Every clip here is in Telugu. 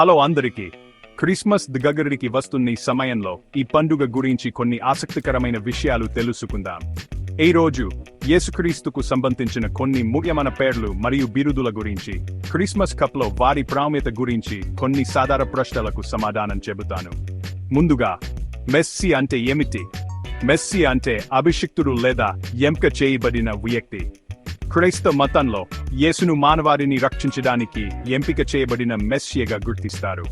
హలో అందరికీ. క్రిస్మస్ దగ్గరికి వస్తున్న ఈ సమయంలో ఈ పండుగ గురించి కొన్ని ఆసక్తికరమైన విషయాలు తెలుసుకుందాం. ఈ రోజు యేసుక్రీస్తుకు సంబంధించిన కొన్ని ముఖ్యమైన పేర్లు మరియు బిరుదుల గురించి క్రిస్మస్ కప్లో వారి ప్రాముఖ్యత గురించి కొన్ని సాధారణ ప్రశ్నలకు సమాధానం చెబుతాను. ముందుగా మెస్సీ అంటే ఏమిటి? మెస్సీ అంటే అభిషిక్తుడు లేదా ఎంపిక చేయబడిన వ్యక్తి. క్రైస్తవ మతంలో యేసును మానవారిని రక్షించడానికి ఎంపిక చేయబడిన మెస్సియగా గుర్తిస్తారు.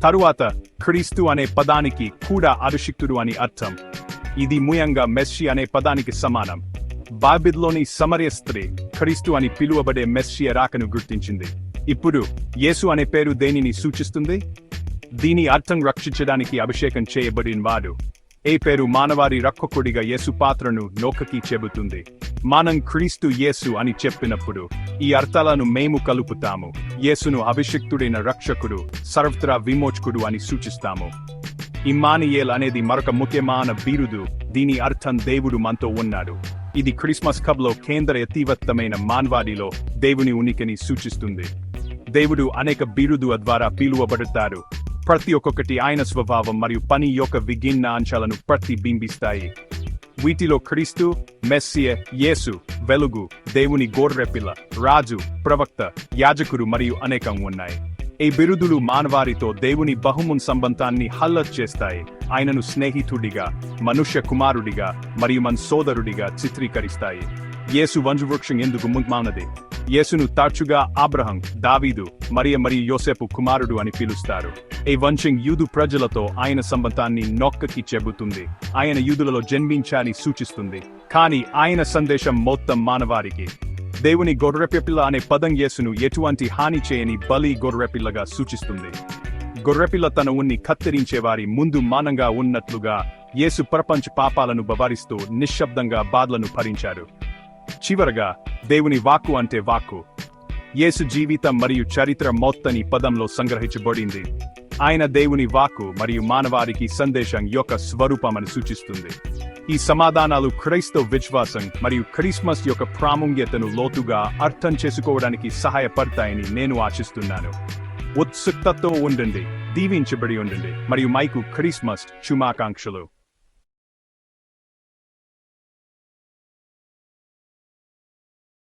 తరువాత క్రీస్తు అనే పదానికి కూడా అభిషిక్తుడు అని అర్థం. ఇది ముయంగా మెస్సి అనే పదానికి సమానం. బాబిద్లోని సమరయ స్త్రీ క్రీస్తు అని పిలువబడే మెస్సియ రాకను గుర్తించింది. ఇప్పుడు యేసు అనే పేరు దేనిని సూచిస్తుంది? దీని అర్థం రక్షించడానికి అభిషేకం చేయబడిన వాడు ఏ పేరు మానవారి రక్షకుడిగా యేసు పాత్రను నోకకి చెబుతుంది. మనం క్రీస్తు యేసు అని చెప్పినప్పుడు ఈ అర్థాలను మేము కలుపుతాము. యేసును అభిషిక్తుడైన రక్షకుడు సర్వత్రా విమోచకుడు అని సూచిస్తాము. ఇమ్మానియేల్ అనేది మరొక ముఖ్యమైన బిరుదు. దీని అర్థం దేవుడు మనతో ఉన్నాడు. ఇది క్రిస్మస్ కబ్లో కేంద్ర ఎత్తివత్తమైన మాన్వాడిలో దేవుని ఉనికిని సూచిస్తుంది. దేవుడు అనేక బిరుదు ద్వారా పిలువబడతారు. ప్రతి ఒక్కొక్కటి ఆయన స్వభావం మరియు పని యొక్క విభిన్న అంశాలను ప్రతిబింబిస్తాయి. వీటిలో క్రీస్తు మెస్సియ యేసు వెలుగు దేవుని గోర్రెపిల్ల రాజు ప్రవక్త యాజకుడు మరియు అనేకం ఉన్నాయి. ఈ బిరుదులు మానవారితో దేవుని బహుమున్ సంబంధాన్ని హల్లత్ చేస్తాయి. ఆయనను స్నేహితుడిగా మనుష్య కుమారుడిగా మరియు మన సోదరుడిగా చిత్రీకరిస్తాయి. యేసు వంశవృక్షం ఎందుకు ముందుమానది యేసును తరచుగా ఆబ్రహం దావీదు మరియ మరియు యోసేపు కుమారుడు అని పిలుస్తారు. ఈ వంశం యూదు ప్రజలతో ఆయన సంబంధాన్ని నొక్కకి చెబుతుంది. ఆయన యూదులలో జన్మించాలని సూచిస్తుంది. కానీ ఆయన సందేశం మొత్తం మానవారికి దేవుని గొర్రెపిల్ల అనే పదం యేసును ఎటువంటి హాని చేయని బలి గొర్రెపిల్లగా సూచిస్తుంది. గొర్రెపిల్ల తన ఉన్ని కత్తిరించే వారి ముందు మానంగా ఉన్నట్లుగా యేసు ప్రపంచ పాపాలను బవారిస్తూ నిశ్శబ్దంగా బాధలను భరించారు. చివరగా దేవుని వాక్కు అంటే వాక్కు. యేసు జీవితం మరియు చరిత్ర మొత్తని పదంలో సంగ్రహించబడింది. ఆయన దేవుని వాక్కు మరియు మానవారికి సందేశం యొక్క స్వరూపమని సూచిస్తుంది. ఈ సమాధానాలు క్రైస్తవ విశ్వాసం మరియు క్రిస్మస్ యొక్క ప్రాముఖ్యతను లోతుగా అర్థం చేసుకోవడానికి సహాయపడతాయని నేను ఆశిస్తున్నాను. ఉత్సుకతతో ఉండండి దీవించబడి ఉండండి మరియు మైకు క్రిస్మస్ శుభాకాంక్షలు